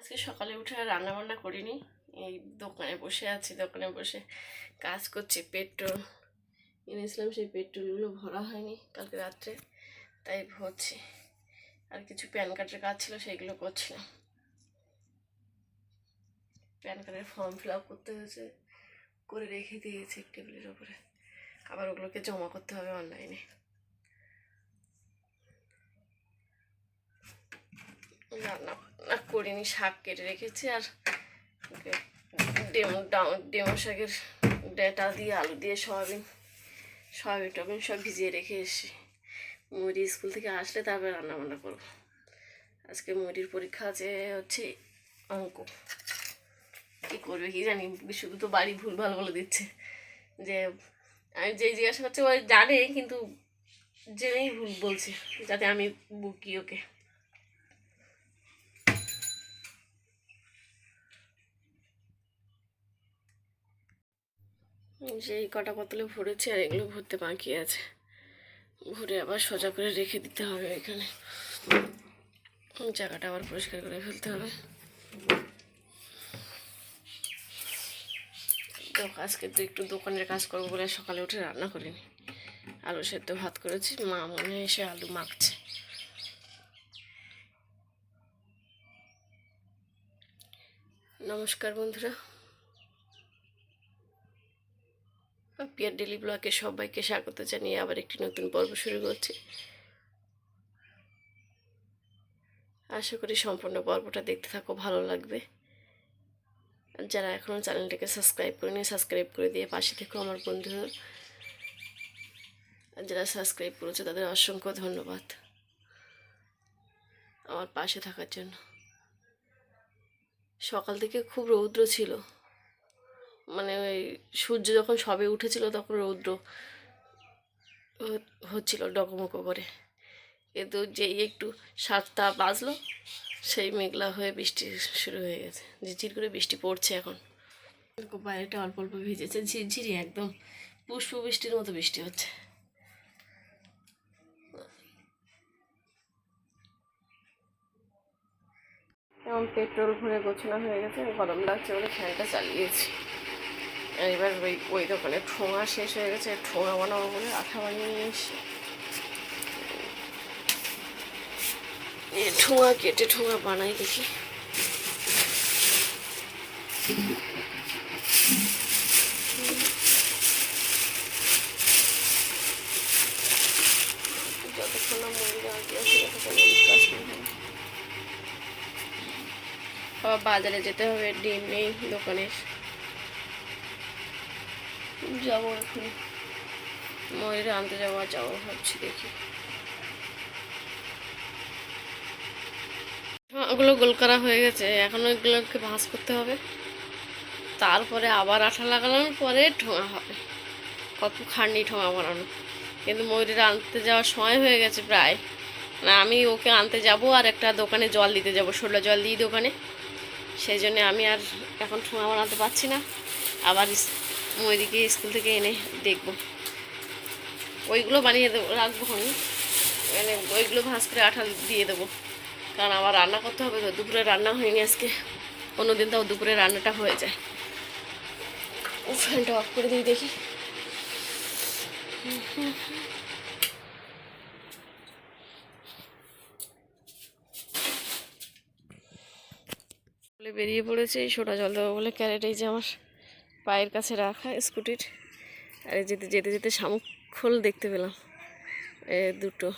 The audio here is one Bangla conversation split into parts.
আজকে সকালে উঠে আর রান্না বান্না করিনি। এই দোকানে বসে আছি, দোকানে বসে কাজ করছি। পেট্রোল এনেছিলাম, সেই পেট্রোলগুলো ভরা হয়নি কালকে রাত্রে, তাই ভরছি। আর কিছু প্যান কার্ডের কাজ ছিল, সেইগুলো করছিলাম। প্যান কার্ডের ফর্ম ফিল আপ করতে হয়েছে, করে রেখে দিয়েছি টেবিলের ওপরে। আবার ওগুলোকে জমা করতে হবে অনলাইনে। রান্না করিনি, শাক কেটে রেখেছি আর ডেমো ডাউ- ডেমো শাকের ডেটা দিয়ে, আলু দিয়ে সয়াবিন সয়াবিন টবিন সব ভিজিয়ে রেখে এসেছি। মুড়ি স্কুল থেকে আসলে তারপরে রান্না বান্না করব। আজকে মুড়ির পরীক্ষা আছে হচ্ছে অঙ্ক। কী করবে কি জানি শুধু তো বাড়ি ভুল ভুলভাল বলে দিচ্ছে যে, আমি যেই জিজ্ঞাসা করছি ওই জানে, কিন্তু জেনেই ভুল বলছে, যাতে আমি বুকি ওকে। সেই কটা বোতলে ভরেছি আর এগুলো ভরতে বাকি আছে। ভরে আবার সোজা করে রেখে দিতে হবে এখানে। জায়গাটা আবার পরিষ্কার করে ফেলতে হবে। তো আজকে তো একটু দোকানের কাজ করব বলে সকালে উঠে রান্না করিনি। আলু সেদ্ধ ভাত করেছি, মা মনে এসে আলু মাখছে। নমস্কার বন্ধুরা। পিয়ার ডেলি ব্লগে সবাইকে স্বাগত জানিয়ে আবার একটি নতুন পর্ব শুরু করছি। আশা করি সম্পূর্ণ পর্বটা দেখতে থাকো, ভালো লাগবে। যারা এখনও চ্যানেলটাকে সাবস্ক্রাইব করেনি, সাবস্ক্রাইব করে দিয়ে পাশে থেকো আমার বন্ধুরা আর যারা সাবস্ক্রাইব করেছে, তাদের অসংখ্য ধন্যবাদ আমার পাশে থাকার জন্য। সকাল থেকে খুব রৌদ্র ছিল। মানে ওই সূর্য যখন সবে উঠেছিল তখন রৌদ্র হচ্ছিল ডকমকো করে। কিন্তু যেই একটু সাতটা বাজলো সেই মেঘলা হয়ে বৃষ্টি শুরু হয়ে গেছে। ঝিরঝির করে বৃষ্টি পড়ছে এখন। বাইরেটা অল্প অল্প ভিজেছে ঝিরঝিরি একদম পুষ্প বৃষ্টির মতো বৃষ্টি হচ্ছে। এখন পেট্রোল ভরে গোছানো হয়ে গেছে গরম লাগছে বলে ফ্যানটা চালিয়েছি। এবার ওই ওই দোকানে ঠোঙা শেষ হয়ে গেছে, ঠোঙা বানাবো বলে আঠা বানিয়ে নিয়ে এসছি এ ঠোঙা কেটে ঠোঙা বানাই দেখি। যতক্ষণ না ততক্ষণ। আবার বাজারে যেতে হবে, ডিম নেই দোকানের। যাব এখন। ময়ূরে আনতে যাব আর যাব ভাবছি দেখি। ওগুলো গোল করা হয়ে গেছে। এখন ওইগুলোকে ভাঁজ করতে হবে। তারপরে আবার আঠা লাগানোর পরে ঠোঙা হবে। কত খান্ডি ঠোঙা বানানো। কিন্তু ময়ূরের আনতে যাওয়ার সময় হয়ে গেছে প্রায়। না, আমি ওকে আনতে যাব আর একটা দোকানে জল দিতে যাব, ষোলো জল দিই দোকানে। সেই জন্য আমি আর এখন ঠোঙা বানাতে পারছি না। আবার ময়ূরীকে স্কুল থেকে এনে দেখব। ওইগুলো বানিয়ে দেবো, রাখব আমি। মানে ওইগুলো ভাঁজ করে আঠা দিয়ে দেবো। কারণ আমার রান্না করতে হবে তো, দুপুরে রান্না হয়নি আজকে। অন্যদিন তাও দুপুরে রান্নাটা হয়ে যায়। ও ফ্যানটা অফ করে দিই দেখি। বেরিয়ে পড়েছে সোটা জল দেবো বলে ক্যারেট এই যে আমার। পায়ের কাছে রাখা স্কুটির। আর যেতে যেতে যেতে শামুক খোল দেখতে পেলাম। এ দুটো।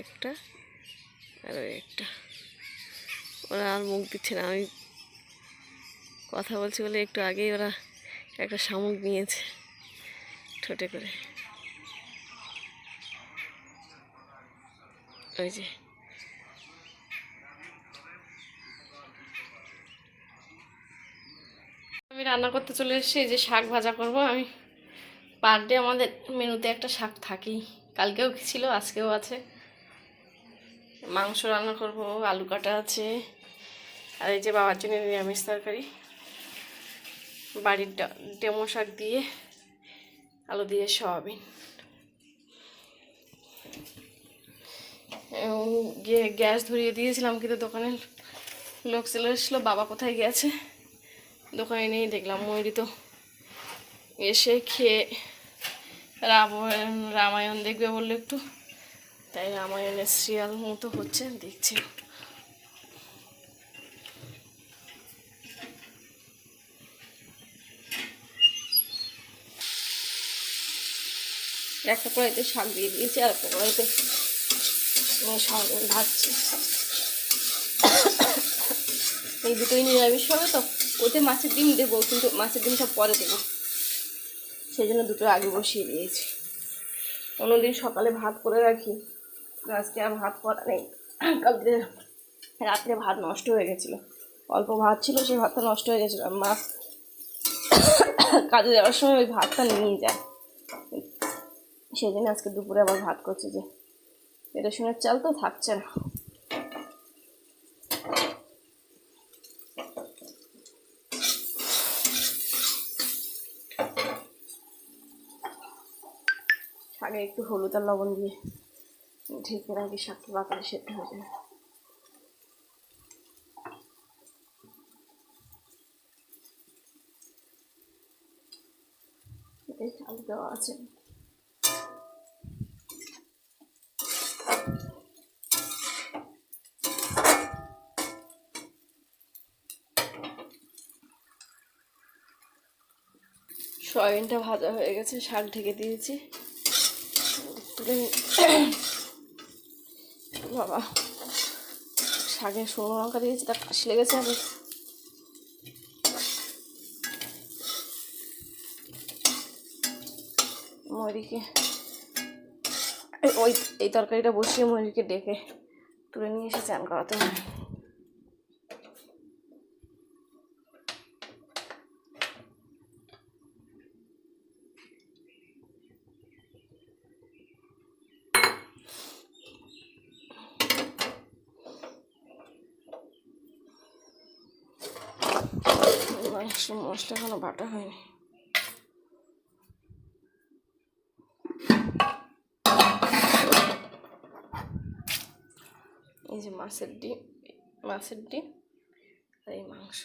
একটা আর ওই একটা। ওরা আর মুখ দিচ্ছে না। আমি কথা বলছি বলে একটু আগেই ওরা একটা শামুক নিয়েছে ঠোঁটে করে। ওই যে আমি রান্না করতে চলে এসেছি যে শাক ভাজা করব আমি। পার ডে আমাদের মেনুতে একটা শাক থাকেই। কালকেও কি ছিল, আজকেও আছে। মাংস রান্না করব, আলু কাটা আছে, আর এই যে বাবার জন্য নিরামিষ তরকারি। বাড়ির ডেমো শাক দিয়ে আলু দিয়ে সয়াবিন। গিয়ে গ্যাস ধরিয়ে দিয়েছিলাম, কিন্তু দোকানের লোক চলে এসেছিল, বাবা কোথায় গেছে? দোকানে নেই দেখলাম ময়ূরী তো। এসে খেয়ে রাবণ রামায়ণ দেখবে বলল একটু। তাই রামায়ণের সিরিয়াল মতো হচ্ছে, দেখছি। একটা কড়াইতে শাক দিয়ে দিয়েছি, আর একটা কড়াইতে শাক ভাজছি। এই দুটোই নিরামিষ হবে তো? ওতে মাছের ডিম দেবো, কিন্তু মাছের ডিম সব পরে দেবো। সেই জন্য দুটো আগে বসিয়ে দিয়েছি। অন্যদিন সকালে ভাত করে রাখি আজকে আর ভাত করা নেই। কালকে রাত্রে ভাত নষ্ট হয়ে গেছিল। অল্প ভাত ছিল, সেই ভাতটা নষ্ট হয়ে গেছিল। মা কাজে যাওয়ার সময় ওই ভাতটা নিয়ে যায়। সেই জন্য আজকে দুপুরে আবার ভাত করছে যে রেশনের চাল তো থাকছে না। শাকে একটু হলুদ আর লবণ দিয়ে ঢেকে রাখি, শাকটা বাতালে সেদ্ধ হয়ে চাল দেওয়া আছে। সয়াবিনটা ভাজা হয়ে গেছে, শাক ঢেকে দিয়েছি। বাবা শাকে শুকনো লঙ্কা দিয়েছি তার কাশি লেগেছে আমি ময়ূরীকে ওই, এই তরকারিটা বসিয়ে ময়ূরীকে ডেকে তুলে নিয়ে এসে চান করাতে হবে। মাংস মশলা এখনও বাটা হয়নি। এই যে মাছের ডিম মাছের ডিম আর এই মাংস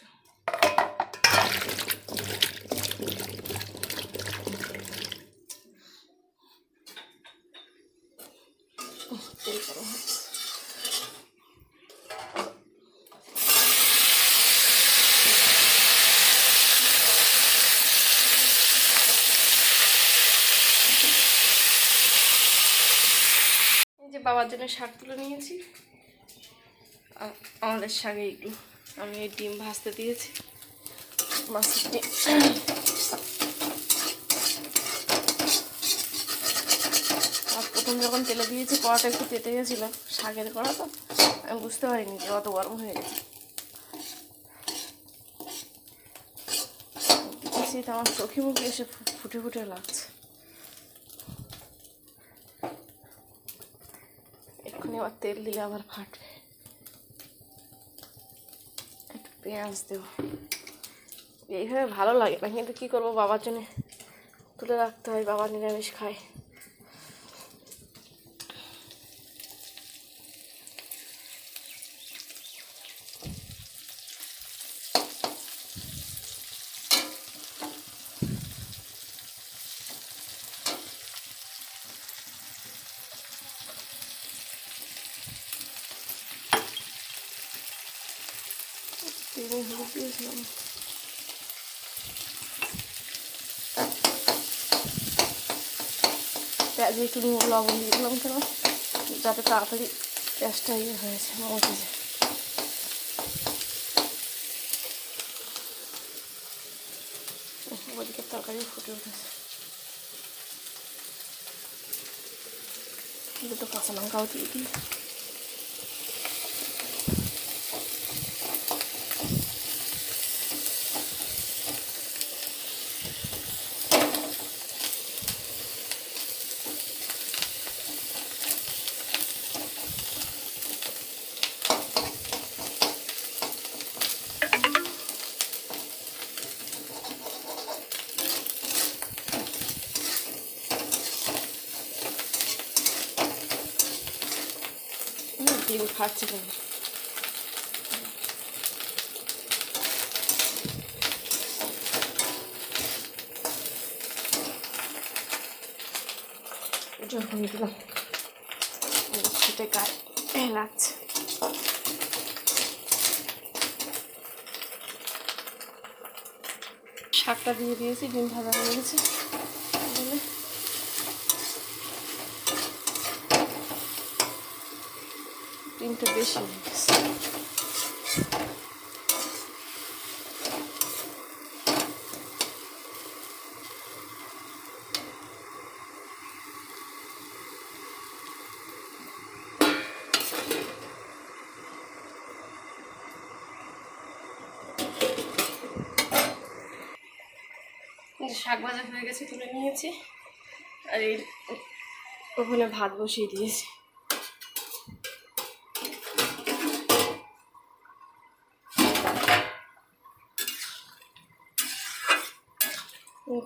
উহ, তেল গরম হচ্ছে। এই যে বাবার জন্য শাক তুলে নিয়েছি আমাদের শাকে একটু আমি এই ডিম ভাজতে দিয়েছি। মাছের ডিম। আর প্রথম যখন তেলে দিয়েছি, কড়াটা একটু তেতে গেছিল, শাকের কড়া তো, আমি বুঝতে পারিনি যে অত গরম হয়ে গেছে। আমার চোখে মুখে এসে ফুটে ফুটে লাগছে। আবার তেল দিলে আবার ফাটবে। একটু পেঁয়াজ দেব। এইভাবে ভালো লাগে না, কিন্তু কী করব? বাবার জন্যে তুলে রাখতে হয়, বাবা নিরামিষ খায়। তেলে হলুদ দিয়েছিলাম পেঁয়াজে একটু লবণ দিয়ে দিলাম কেন যাতে তাড়াতাড়ি পেঁয়াজটা ইয়ে হয়েছে মজে যায় ওদিকে তরকারি ফুটে উঠেছে দুটো কাঁচা লঙ্কাও দিয়ে দিই ডিম খাচ্ছে কেন যখন দিলাম সেটা গায়ে লাগছে। শাকটা দিয়ে দিয়েছি, ডিম ভাজা হয়ে গেছে বলে ডিমটা বেশি শাক ভাজা হয়ে গেছে তুলে নিয়েছি। আর এই ওখানে ভাত বসিয়ে দিয়েছি।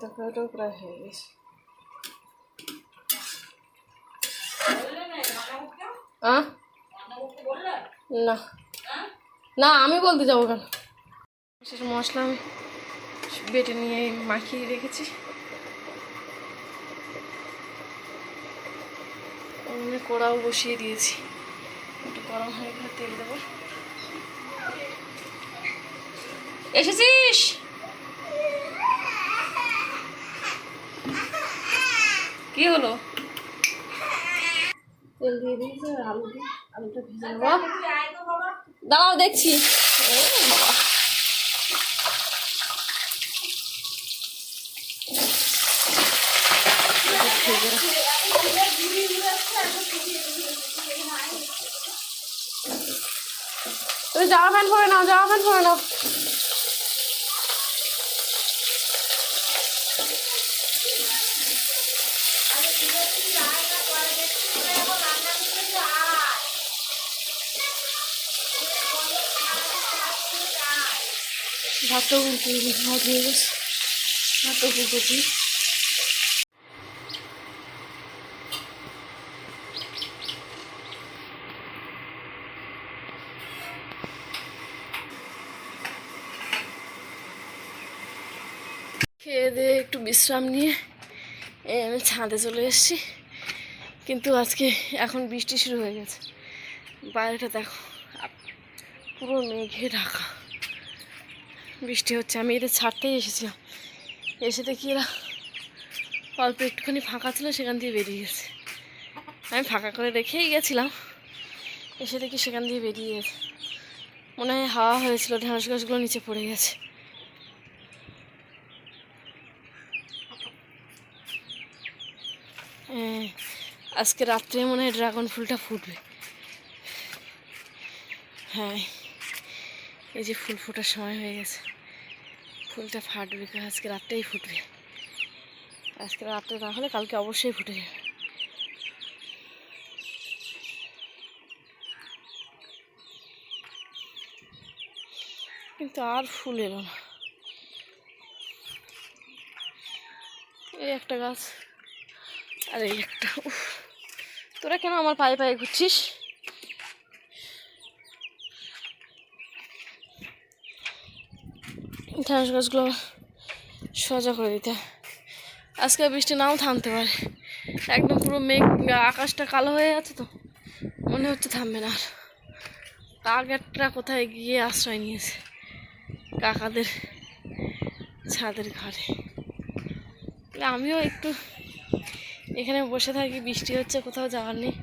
তরকারিটাও প্রায় হয়ে গেছে? না না আমি বলতে যাব কেন শেষ মশলা আমি বেটে নিয়ে মাখিয়ে রেখেছি ওখানে কড়াও বসিয়ে দিয়েছি একটু গরম হয়ে গেলে তেল দেবো এসেছিস কি হলো? তেল দিয়ে দিয়েছি আলু দিয়ে আলুটা ভেজে নেব। দাঁড়াও দেখছি। তুমি জামা প্যান্ট পরে নাও জামা প্যান্ট পরে নাও। উল্টে ভাত হয়ে গেছে। খেয়ে দিয়ে একটু বিশ্রাম নিয়ে আমি ছাদে চলে এসেছি। কিন্তু আজকে এখন বৃষ্টি শুরু হয়ে গেছে। বাইরেটা দেখো পুরো মেঘে ঢাকা। বৃষ্টি হচ্ছে, আমি এদের ছাড়তেই এসেছিলাম। এসে দেখি এরা অল্প একটুখানি ফাঁকা ছিল, সেখান দিয়ে বেরিয়ে গেছে। আমি ফাঁকা করে রেখেই গেছিলাম। এসে দেখি সেখান দিয়ে বেরিয়ে গেছে। মনে হয় হাওয়া হয়েছিল, ঢেঁড়স গাছগুলো নিচে পড়ে গেছে। হ্যাঁ আজকে রাত্রে মনে হয় ড্রাগন ফুলটা ফুটবে। হ্যাঁ। এই যে ফুল ফোটার সময় হয়ে গেছে। ফুলটা ফাটবে আজকে রাতটাই ফুটবে। আজকে রাত্রে না হলে কালকে অবশ্যই ফুটে যাবে। কিন্তু আর ফুল এলো না। এই একটা গাছ। আর এই একটা তোরা কেন আমার পায়ে পায়ে ঘুরছিস? ঢ্যাঁড়স গাছগুলো সোজা করে দিতে। আজকে বৃষ্টি নাও থামতে পারে। একদম পুরো মেঘ, আকাশটা কালো হয়ে আছে তো, মনে হচ্ছে থামবে না আর। টার্গেটটা কোথায় গিয়ে আশ্রয় নিয়েছে? কাকাদের ছাদের ঘরে আমিও একটু এখানে বসে থাকি, বৃষ্টি হচ্ছে, কোথাও যাওয়ার নেই।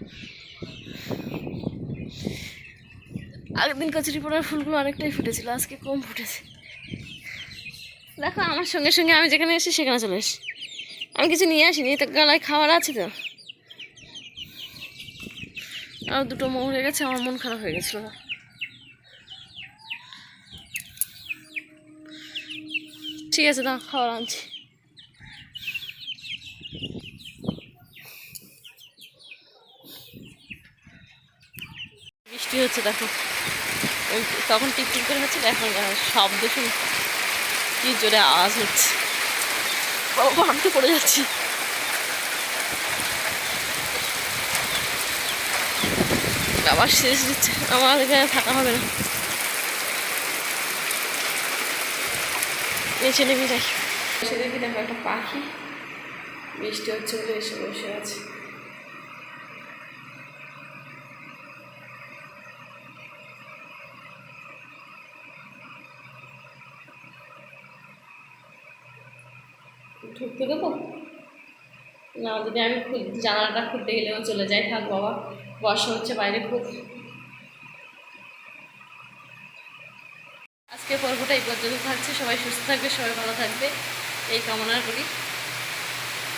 আগের দিন কচুরি পড়ার ফুলগুলো অনেকটাই ফুটেছিল, আজকে কম ফুটেছে। দেখো, আমার সঙ্গে সঙ্গে আমি যেখানে এসি সেখানে চলে এসি আমি কিছু নিয়ে আসিনি তো গলায় খাবার আছে তো। আর দুটো মরে গেছে, আমার মন খারাপ হয়ে গেছিল। ঠিক আছে, দাও, খাবার আনছি। বৃষ্টি হচ্ছে, দেখো। তখন টিকটিক করে হচ্ছে, এখন শব্দ শুনে কি জোরে আওয়াজ হচ্ছে? বাবা, আমি তো পড়ে যাচ্ছি। আবার শেষ দিচ্ছে। আমার এখানে থাকা হবে না। নিচে নেমে যাই এসে দেখি দেখো একটা পাখি। বৃষ্টি হচ্ছে বলে এসে বসে আছে। ঢুকতে দেবো? না, যদি আমি খুব, জানালাটা খুলতে গেলেও চলে যাই থাক বাবা, বর্ষা হচ্ছে বাইরে খুব। আজকে পর্বটা এই পর্যন্ত থাকছে, সবাই সুস্থ থাকবে, সবাই ভালো থাকবে, এই কামনা করি।